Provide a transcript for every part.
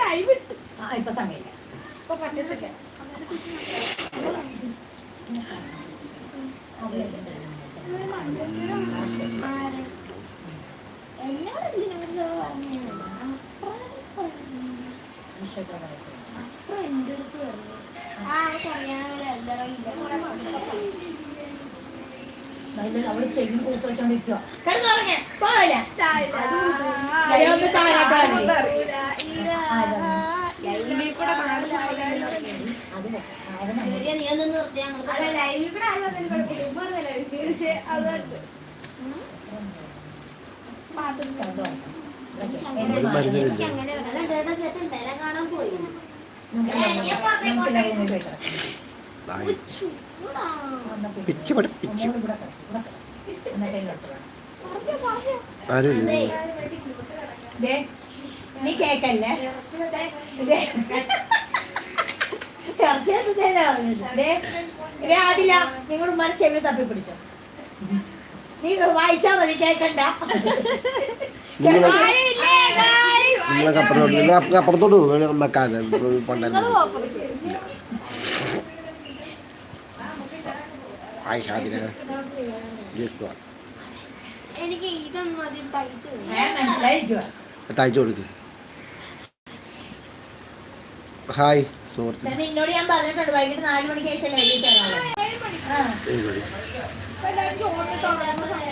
Time ഇട്ടു. ആ ഇപ്പൊ സമയമില്ല. ഇപ്പൊ പറ്റത്തില്ല. ആ അറിയാൻ എന്താ അവൾ തെങ്ങ് കൂത്തോണ്ടിരിക്കുക കിടന്നുറങ്ങ പോവില്ല? അങ്ങനെ വില കാണാൻ പോയി. നീ ആദില നിങ്ങളുടെ മന ചെവി തപ്പി പിടിച്ചോ. നീ വായിച്ചാ മതി കേക്കണ്ട. അപ്പുറത്തോട്ട് അപ്പുറത്തോട്ട് പണ്ടായിരുന്നു വാ എനിക്ക് ഇതൊന്നും അതിൽ തയ്ച്ചു തയ്ച്ചു കൊടുക്ക്. ഹായ് സുഹൃത്ത്. ഞാൻ നിന്നോട് ഞാൻ പറഞ്ഞിട്ടുണ്ട് വൈകിട്ട് നാല് മണിക്ക്.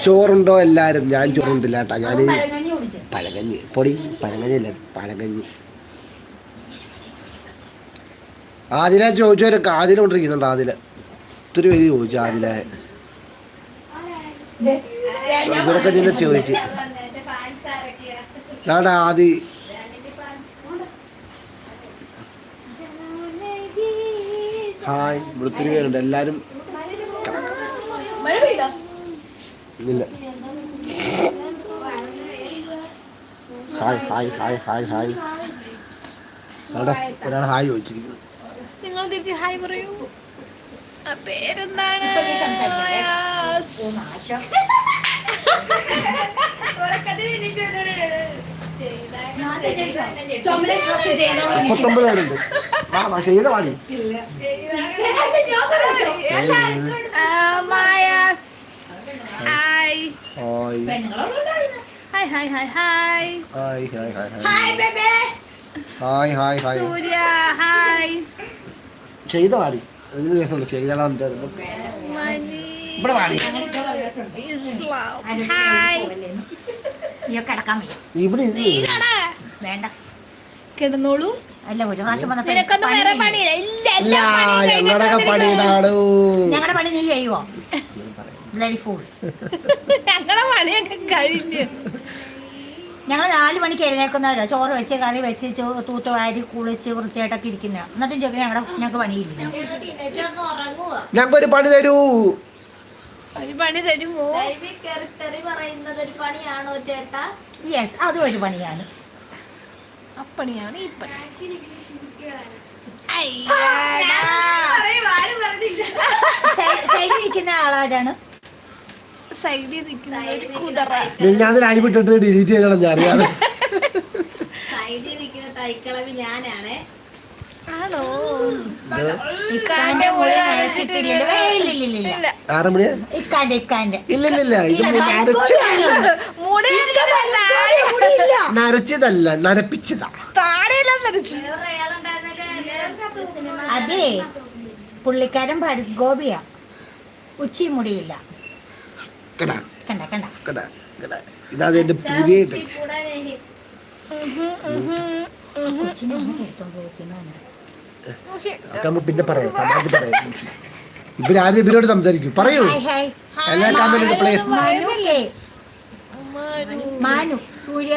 ചോറുണ്ടോ എല്ലാരും? ഞാൻ ചോറുണ്ടില്ല കേട്ടാ. ഞാൻ പഴകഞ്ഞി പൊടി. പഴകഞ്ഞില്ല പഴകഞ്ഞി ആദില ചോദിച്ചവരൊക്കെ ആദില കൊണ്ടിരിക്കുന്നുണ്ട് ആദില. ഒത്തിരി പേര് ചോദിച്ചു ആദില. ഇവരൊക്കെ നിന്നെ ചോദിച്ചു. ഞാടാ ആദി. ഹായ് ഇവിടെ ഒത്തിരി പേരുണ്ട്. എല്ലാരും ഇല്ല. Hi hi hi hi hi. ഒരാൾ ഹായ് ചോദിച്ചിരിക്കുന്നു. നിങ്ങൾ തിരിച്ച് ഹായ് പറയൂ. പേരെന്താണ്? dress ചെയ്തോ? മുപ്പത്തൊമ്പത് പേരുണ്ട് വാ വാ ചെയ്ത പാടി. Maya's. Hi hi. Hi hi. Hi hi hi hi. Hi baby. Hi hi hi. Surya hi. ചെയ്ത പാടി. ഒരു ദിവസമുള്ളൂ. ശരിയാണോ എന്താ ഇവിടെ വേണ്ട. കിടന്നോളൂ. അല്ല ഒരു പ്രാവശ്യം ഞങ്ങളുടെ പണി ഞങ്ങളുടെ പണി നീ ചെയ്യുവോ? ഞങ്ങളുടെ പണിയൊക്കെ കഴിഞ്ഞു. ഞങ്ങൾ നാല് മണിക്ക് എഴുന്നേൽക്കുന്നവരോ. ചോറ് വെച്ച് കറി വെച്ച് ചോ- തൂത്ത് വാരി കുളിച്ച് വൃത്തിയായിട്ടൊക്കെ ഇരിക്കുന്ന. എന്നിട്ടും ചോദിക്കും ഞങ്ങളുടെ ഞങ്ങൾക്ക് പണിയില്ല? ഞങ്ങൾക്കൊരു പണി തരൂ. ഒരു പണി തരുമോ പറയുന്നത് ഒരു പണിയാണോ ചേട്ടാ? യെസ് അതും ഒരു പണിയാണ്. അപ്പണിയാണ് ഈ പണി. സൈഡിൽ നിൽക്കുന്ന ആളാരാണ്? സൈഡിൽ നിൽക്കുന്ന ഒരു ഞാൻ ലൈവ് ഇട്ടിട്ട് ഡിലീറ്റ് ചെയ്യണം ഞാൻ അറിയാതെ സൈഡിൽ നിൽക്കുന്ന തൈക്കളവി ഞാനാണ്. ആണോ? ഇക്കാന്റെ മുളി നനച്ചിട്ടില്ലല്ലോ ഇല്ല, ആറ് മണിയാ ഇക്കാന്റെ ഇക്കാന്റെ. ഇത് ഇല്ല, മുടി. നരച്ചതല്ല നരപ്പിച്ചതാ താടിയെല്ലാം നരച്ചു അതെ പുള്ളിക്കാരൻ ഭരത് ഗോപിയാ. ഉച്ചി മുടിയില്ല കണ്ട കണ്ട. കണ്ട. ഇതാണ് എന്റെ പുതിയ പിന്നെ പറയാം സമാധി ആദ്യം ഇവരോട് സംസാരിക്കും. പറയൂ. എല്ലാ കാമ്പയിലും പ്ലേസ് മാനു. സൂര്യ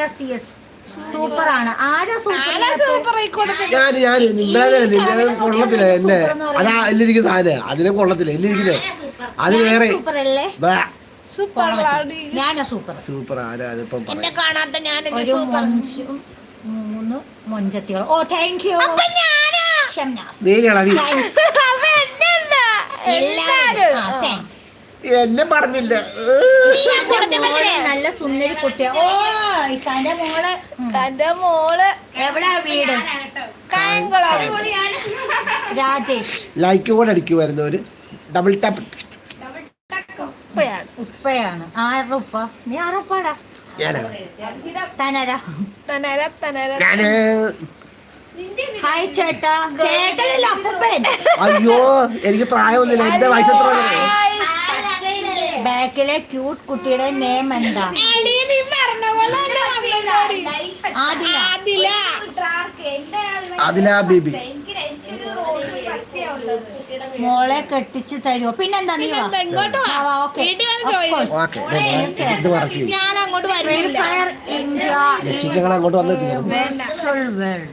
സൂപ്പർ ആണ് സൂപ്പർ കൊള്ളത്തില്ല എന്നെ. അതാ എന്നിരിക്കുന്ന സാധനം. അതിനെ കൊള്ളത്തില്ല അത് വേറെ. ഞാനാ സൂപ്പർ. സൂപ്പർ ആരാ അതിപ്പം എന്നെ പറയാം. കാണാത്ത ഞാനല്ലേ ഒരു സൂപ്പർ? മൊഞ്ചും മൂന്ന് മൊഞ്ചത്തികൾ ഓ താങ്ക് യു ഷംനാസ്. നീ ഇളവി. താങ്ക്സ് അവ എന്നെയല്ല. എല്ലാരും താങ്ക്സ് എന്നെ പറഞ്ഞില്ല. മോളെ നല്ല സുന്ദരി കുട്ടിയാ. ഓ ഇക്കാന്റെ മോൾ. ഉം. തന്റെ മോൾ. എവിടാ വീട്? കായംകുളം. രാജേഷ്. ലൈക്ക് കൂടെ അടിക്കുമായിരുന്നു ഒരു ഡബിൾ ടാപ്പ് ഉപ്പയാണ്. ഉപ്പയാണ്. ആരുടെ ഉപ്പ? നീ ആരുടെ ഉപ്പാടാ? തനരാ. തനര തനര ഹായ് ചേട്ടാ. ചേട്ടനല്ല അപ്പൂപ്പൻ? അയ്യോ എനിക്ക് പ്രായമൊന്നുമില്ല. എന്റെ വയസ്സ് എത്ര ബാക്കിലെ ക്യൂട്ട് കുട്ടിയുടെ നെയിം എന്താ. ആദില. അതിലാ ബേബി. മോളെ കെട്ടിച്ച് തരുമോ പിന്നെന്താ നീ വാ പിന്നെന്താ, ഇങ്ങോട്ട് വാ. ആ, വാ, okay. വീട്ടിൽ വന്ന് Of ചോദിക്ക്. course. ഓക്കെ ഇത് മറക്കി ഞാൻ അങ്ങോട്ട് Free വരുന്നില്ല Fire India is ഞങ്ങൾ അങ്ങോട്ട് വന്ന് തീർന്നു virtual world.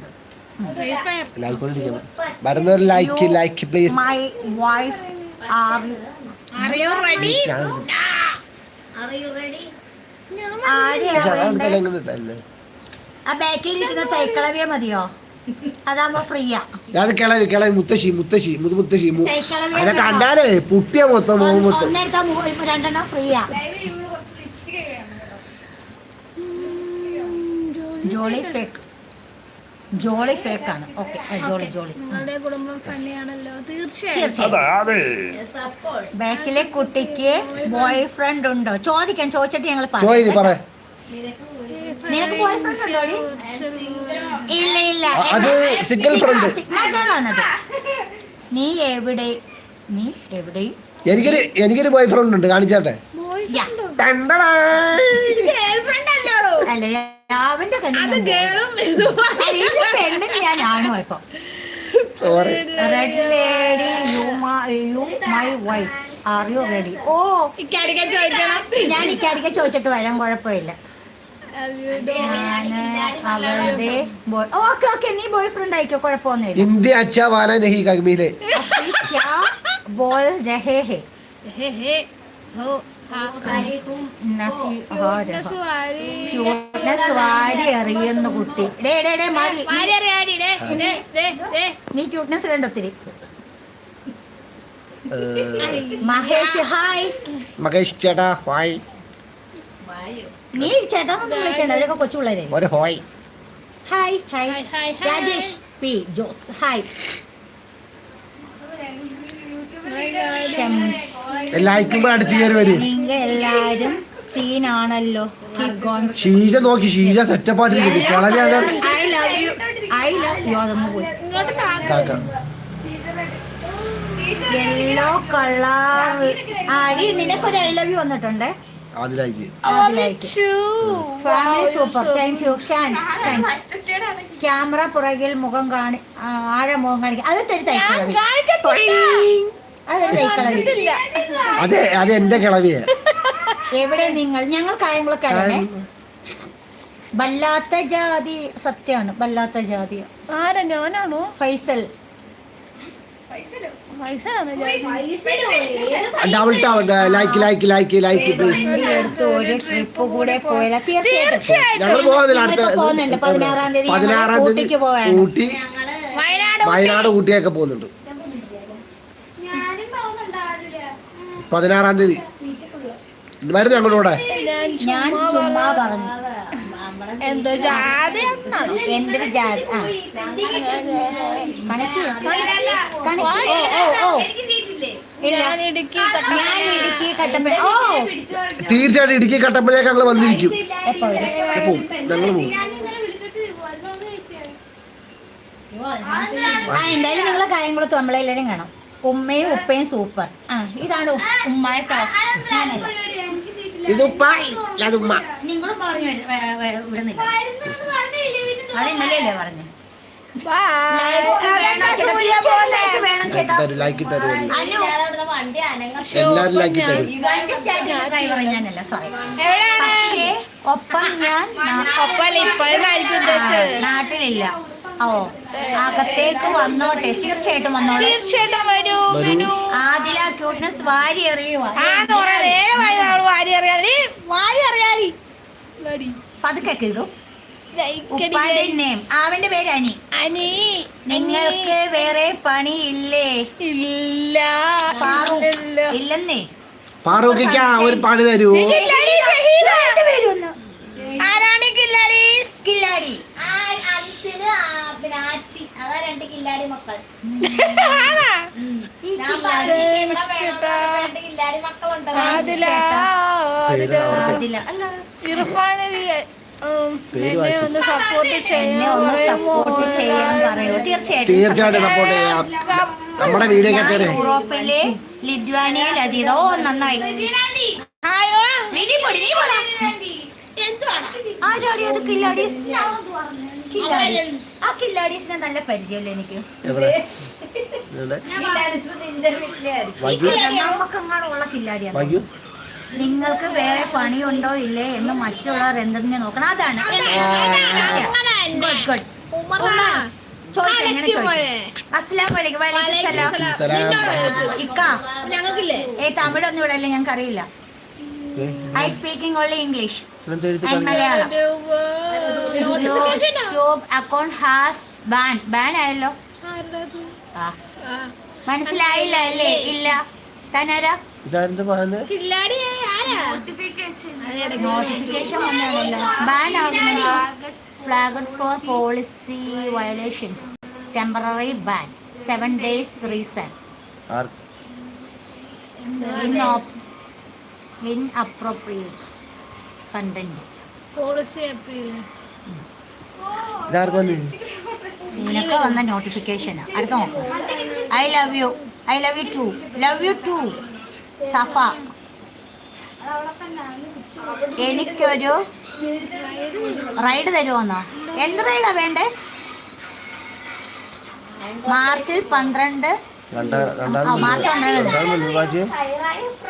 ഫ്രീ ഫയർ വരുന്നവർ like like please My wife are അറിയോ റെഡി ആരെയാ വേണ്ടേ? ആ ബാക്കിൽ ഇരിക്കുന്ന തൈക്കളവിയെ മതിയോ? ഞാൻ കിളവി കിളവി മുത്തശ്ശി മുത്തശ്ശി മുതു മുത്തശ്ശി അതെ കണ്ടാലേ പുട്ടിയ മൊത്തം മോഹം മൊത്തം. ജോളി ഫേക്ക് ജോളി ഫേക്ക് ആണ്. Okay Jolly Jolly. നിങ്ങളുടെ കുടുംബം ഫണ്ണിയാണല്ലോ തീർച്ചയായും. ബാക്കിലെ കുട്ടിക്ക് ബോയ് ഫ്രണ്ട് ഉണ്ടോ? ചോദിക്കാൻ ചോദിച്ചിട്ട് ഞങ്ങൾ പറയാം. പറ. നിനക്ക് ബോയ് ഫ്രണ്ട് ഉണ്ടോ ഡി? ഇല്ല ഇല്ല. അത് single friend. സിഗ്മകളാണത് നീ എവിടെ നീ എവിടെയും എനിക്കൊരു എനിക്കൊരു ബോയ് ഫ്രണ്ട് ഉണ്ട്? കാണിച്ചാട്ടെ അവന്റെ പെണ്ണും ഞാനാണോ ഇപ്പൊ? Red lady you you my wife are you ready ഓ. ചോദിക്കണം. ഞാൻ ഇക്കാടിക്ക ചോദിച്ചിട്ട് വരാൻ കുഴപ്പമില്ല. ഇന്ത്യ അച്ഛാ വാല നഹി കുട്ടി. നീ ക്യൂട്ട്നെസ് വേണ്ട ഒത്തിരി. മഹേഷ് ഹായ്. മഹേഷ് ചേട്ടാ ഹായ്. നീ ചേട്ടാന്നൊന്നും വിളിക്കണ്ട അവരൊക്കെ കൊച്ചു പിള്ളേരെ ഒരു ഹോയ്. Hi hi. Hi. Rajesh P Jose hi. ലൈക്കുമ്പോൾ അടിച്ചു കയറി വരും. നിങ്ങൾ എല്ലാരും സീനാണല്ലോ. ഷീജ നോക്കി ഷീജ സെറ്റപ്പ്. അതങ്ങ് പോയി ഇങ്ങോട്ട് താക്ക കാക്ക യെല്ലോ കളർ ആടി നിനക്കൊരു ഐ ലവ് യു വന്നിട്ടുണ്ട്? അതിലേക്ക് family super. Thank you Shan thanks camera പുറകിൽ മുഖം കാണി ആരെ മുഖം കാണിക്കും? അത് തരി തൈക്കളവി അതൊരു തൈക്കളവി അതെ അത് എന്റെ കിളവിയെ. എവിടെ നിങ്ങൾ? ഞങ്ങൾ കായംകുളക്കാരാണേ വല്ലാത്ത ജാതി സത്യമാണ് വല്ലാത്ത ജാതി. ആരാ? ഞാനാണോ? Faisal. വയസ്സാണോ double like like like like please ഒരു ട്രിപ്പ് കൂടെ പോയാൽ തീർച്ചയായിട്ടും. ഞങ്ങൾ പോകുന്നില്ല അടുത്ത ഞങ്ങളിപ്പോ പോകുന്നുണ്ട് പതിനാറാം തീയതി പതിനാറാം തീയതി പോവാണ്. ഊട്ടി വയനാട് വയനാട് ഊട്ടിയൊക്കെ പോകുന്നുണ്ട്. പതിനാറാം തീയതി. വരുന്നു ഞങ്ങളുടെ? കൂടെ ഞാൻ ചുമ്മാ പറഞ്ഞു. എന്തോ ജാതി എന്തൊരു ജാതി ആ. കണക്ക് കണക്ക് ഓ ഓ. ഓ ഇല്ല. ഞാൻ ഇടുക്കി ഞാൻ ഇടുക്കി കട്ടമ്പഴ ഓ. തീർച്ചയായിട്ടും ഇടുക്കി കട്ടപ്പനയൊക്കെ ഞങ്ങൾ വന്നിരിക്കും. പോവും ഞങ്ങൾ പോവും ആ എന്തായാലും നിങ്ങളെ കായംകുളത്ത് നമ്മളെല്ലാരും കാണാം ഉമ്മയും ഉപ്പയും സൂപ്പർ. ആ ഇതാണ് ഉമ്മായിട്ടോ ഉമ്മ ഞാനല്ല? ഇത് ഉപ്പായി അത് ഉമ്മ. നിങ്ങളും പറഞ്ഞു വിടുന്നില്ല. അത് ഇന്നലെയല്ലേ ലൈക്ക് എല്ലാരും തരും സോറി പക്ഷേ ഒപ്പം ഞാൻ നാട്ടിലില്ല. ഓ അകത്തേക്ക് വന്നോട്ടെ. തീർച്ചയായിട്ടും വന്നോട്ടെ തീർച്ചയായിട്ടും വരൂ. വരൂ. ആദില ക്യൂട്ട്നെസ് വാരി എറിയുവാ ആ നോറ നേരമായി അവൾ വാരി അറിയാടി വാരി അറിയാടി പതുക്കെ നെയിം അവന്റെ പേര് അനി. അനി നിങ്ങൾക്ക് വേറെ പണി ഇല്ലേ. ഇല്ല. ഇല്ലെന്നേ. ഫാറൂഖിക്ക് ഒരു പണി തരൂ. ആരാണ് കില്ലാടി? കില്ലാടി. ആ അൻസിൽ അതാ രണ്ട് കില്ലാടി മക്കൾ. കില്ലാടി കില്ലാടി മക്കളുണ്ട് പറയൂ തീർച്ചയായിട്ടും സപ്പോർട്ട് ചെയ്യാം. നമ്മുടെ വീഡിയോ യൂറോപ്പിലെ ലിദ്വാനിയ അതിലോ നന്നായി. ഹായോ? നീ പൊടി, നീ പോടാ. ആരാടി അത് കില്ലാടി? കില്ലാടീസ് ആ കില്ലാടീസിനെ നല്ല പരിചയമല്ലേ എനിക്ക്? എവിടെ? ഇവിടെ? വൈകു നമുക്കെങ്ങാടുള്ള കില്ലാടിയാണ് വൈകു നിങ്ങൾക്ക് വേറെ പണിയുണ്ടോ ഇല്ലേ എന്ന് മറ്റുള്ളവർ എന്തെങ്കിലും നോക്കണം. അതാണ്. Good good. ചോദിക്കാം എങ്ങനെ ചോദിക്കാം? അസ്സലാമു അലൈക്കും. വലൈക്കും സലാം. സലാം. ഇക്ക. ഞങ്ങൾക്കില്ലേ? ഏ തമിഴൊന്നും ഇവിടെ അല്ലേ? ഞങ്ങൾക്ക് അറിയില്ല ഐ സ്പീക്കിംഗ് ഓൺലി ഇംഗ്ലീഷ്. ഇതെന്താ എഴുതി ആൻഡ് കാണിക്കുന്നത്? Malayalam YouTube account has ban ban ആയല്ലോ. ആ മനസ്സിലായില്ല അല്ലേ? ഇല്ല. തനാരാ നോട്ടിഫിക്കേഷൻ വന്നാണല്ലോ ban ആകുമല്ലോ flagged for policy violations temporary ban seven days reason inappropriate content policy appeal ഇതാർക്ക് നിനക്ക് വന്ന നോട്ടിഫിക്കേഷനാ അടുത്ത നോക്കൂ. I love you I love you too love you too Safa. എനിക്കൊരു റൈഡ് തരുമോന്നോ എന്ത് റൈഡാ വേണ്ടേ? മാർച്ചിൽ പന്ത്രണ്ട്. രണ്ടാ രണ്ടാം ആ, മാർച്ച് പന്ത്രണ്ട്.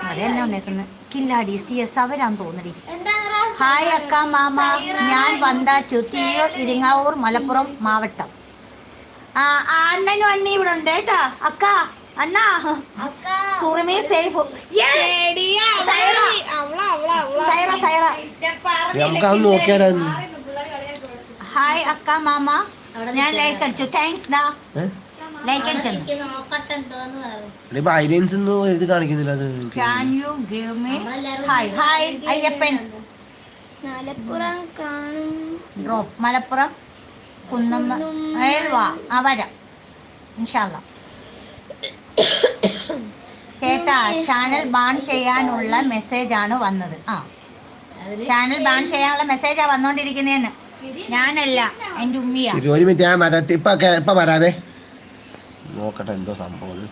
അതെന്നെ വന്നേക്കുന്നത് കില്ലാടി സി എസ് അവരാന്ന് തോന്നടി ഹായ് അക്ക മാമ. ഞാൻ വന്ത ചുറ്റിയൂർ ഇരിങ്ങാവൂർ മലപ്പുറം മാവട്ടം. ആ അണ്ണനും അണ്ണി ഇവിടെ ഉണ്ട് കേട്ടാ. അക്ക അണ്ണാ. സുറിമി സേഫ്. സൈറ. സൈറ ഹായ് അക്ക മാമ. ഞാൻ ലൈക്ക് അടിച്ചു. താങ്ക്സ് ഡാ ലൈക്ക് അടിച്ചു കാണിക്കുന്നില്ല ഹായ് ഹായ് അയ്യപ്പൻ. മലപ്പുറം കാണും. ഡ്രോപ്പ് മലപ്പുറം കുന്നമ്മ ഏൽവാ ആ വരാം. ഇൻഷാല്ല ചേട്ടാ ചാനൽ ബാൻ ചെയ്യാനുള്ള മെസ്സേജ് ആണ് വന്നത്. ആ. ചാനൽ ബാൻ ചെയ്യാനുള്ള മെസ്സേജാ വന്നോണ്ടിരിക്കുന്നേന്ന്. ഞാനല്ല എന്റെ ഉമ്മിയാ. ഒരു മിനിറ്റ് ഞാൻ വരാം. ഇപ്പൊ ഇപ്പൊ വരാവേ. നോക്കട്ടെ എന്തോ സംഭവം.